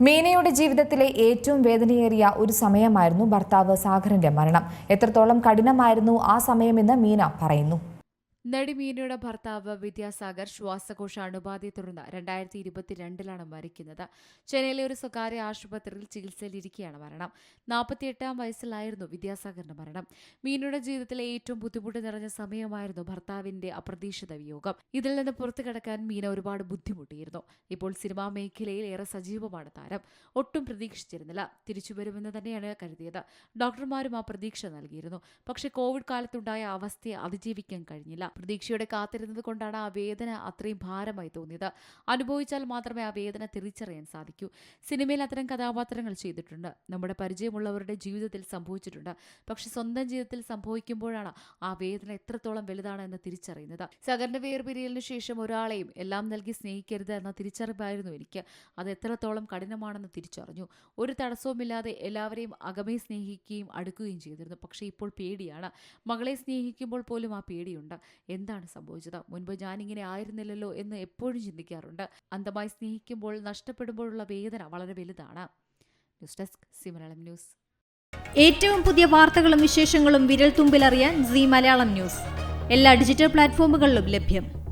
മീനയുടെ ജീവിതത്തിലെ ഏറ്റവും വേദനയേറിയ ഒരു സമയമായിരുന്നു ഭർത്താവ് സാഗറിന്റെ മരണം. എത്രത്തോളം കഠിനമായിരുന്നു ആ സമയമെന്ന് മീന പറയുന്നു. നടി മീനയുടെ ഭർത്താവ് വിദ്യാസാഗർ ശ്വാസകോശ അണുബാധയെ തുടർന്ന് രണ്ടായിരത്തി ഇരുപത്തിരണ്ടിലാണ് മരിക്കുന്നത്. ചെന്നൈയിലെ ഒരു സ്വകാര്യ ആശുപത്രിയിൽ ചികിത്സയിലിരിക്കെയാണ് മരണം. നാൽപ്പത്തിയെട്ടാം വയസ്സിലായിരുന്നു വിദ്യാസാഗറിന്റെ മരണം. മീനയുടെ ജീവിതത്തിലെ ഏറ്റവും ബുദ്ധിമുട്ട് നിറഞ്ഞ സമയമായിരുന്നു ഭർത്താവിന്റെ അപ്രതീക്ഷിത വിയോഗം. ഇതിൽ നിന്ന് പുറത്തു കടക്കാൻ മീന ഒരുപാട് ബുദ്ധിമുട്ടിയിരുന്നു. ഇപ്പോൾ സിനിമാ മേഖലയിൽ ഏറെ സജീവമാണ് താരം. ഒട്ടും പ്രതീക്ഷിച്ചിരുന്നില്ല. തിരിച്ചു വരുമെന്ന് തന്നെയാണ് കരുതിയത്. ഡോക്ടർമാരും ആ പ്രതീക്ഷ നൽകിയിരുന്നു. പക്ഷേ കോവിഡ് കാലത്തുണ്ടായ അവസ്ഥയെ അതിജീവിക്കാൻ കഴിഞ്ഞില്ല. പ്രതീക്ഷയോടെ കാത്തിരുന്നത് കൊണ്ടാണ് ആ വേദന അത്രയും ഭാരമായി തോന്നിയത്. അനുഭവിച്ചാൽ മാത്രമേ ആ വേദന തിരിച്ചറിയാൻ സാധിക്കൂ. സിനിമയിൽ അത്തരം കഥാപാത്രങ്ങൾ ചെയ്തിട്ടുണ്ട്. നമ്മുടെ പരിചയമുള്ളവരുടെ ജീവിതത്തിൽ സംഭവിച്ചിട്ടുണ്ട്. പക്ഷെ സ്വന്തം ജീവിതത്തിൽ സംഭവിക്കുമ്പോഴാണ് ആ വേദന എത്രത്തോളം വലുതാണ് എന്ന് തിരിച്ചറിയുന്നത്. സഗറിന്റെ വേർപിരിയലിന് ശേഷം ഒരാളെയും എല്ലാം നൽകി സ്നേഹിക്കരുത് എന്ന തിരിച്ചറിവായിരുന്നു എനിക്ക്. അത് എത്രത്തോളം കഠിനമാണെന്ന് തിരിച്ചറിഞ്ഞു. ഒരു തടസ്സവുമില്ലാതെ എല്ലാവരെയും അകമേ സ്നേഹിക്കുകയും അടുക്കുകയും ചെയ്തിരുന്നു. പക്ഷേ ഇപ്പോൾ പേടിയാണ്. മകളെ സ്നേഹിക്കുമ്പോൾ പോലും ആ പേടിയുണ്ട്. എന്താണ് സംഭവിച്ചത്? മുൻപ് ഞാനിങ്ങനെ ആയിരുന്നില്ലല്ലോ എന്ന് എപ്പോഴും ചിന്തിക്കാറുണ്ട്. അന്തമായി സ്നേഹിക്കുമ്പോൾ നഷ്ടപ്പെടുമ്പോഴുള്ള വേദന വളരെ വലുതാണ്. News desk സിമലയാളം news. ഏറ്റവും പുതിയ വാർത്തകളും വിശേഷങ്ങളും വിരൽ തുമ്പിലറിയാൻ സി മലയാളം ന്യൂസ്. എല്ലാ ഡിജിറ്റൽ പ്ലാറ്റ്ഫോമുകളിലും ലഭ്യം.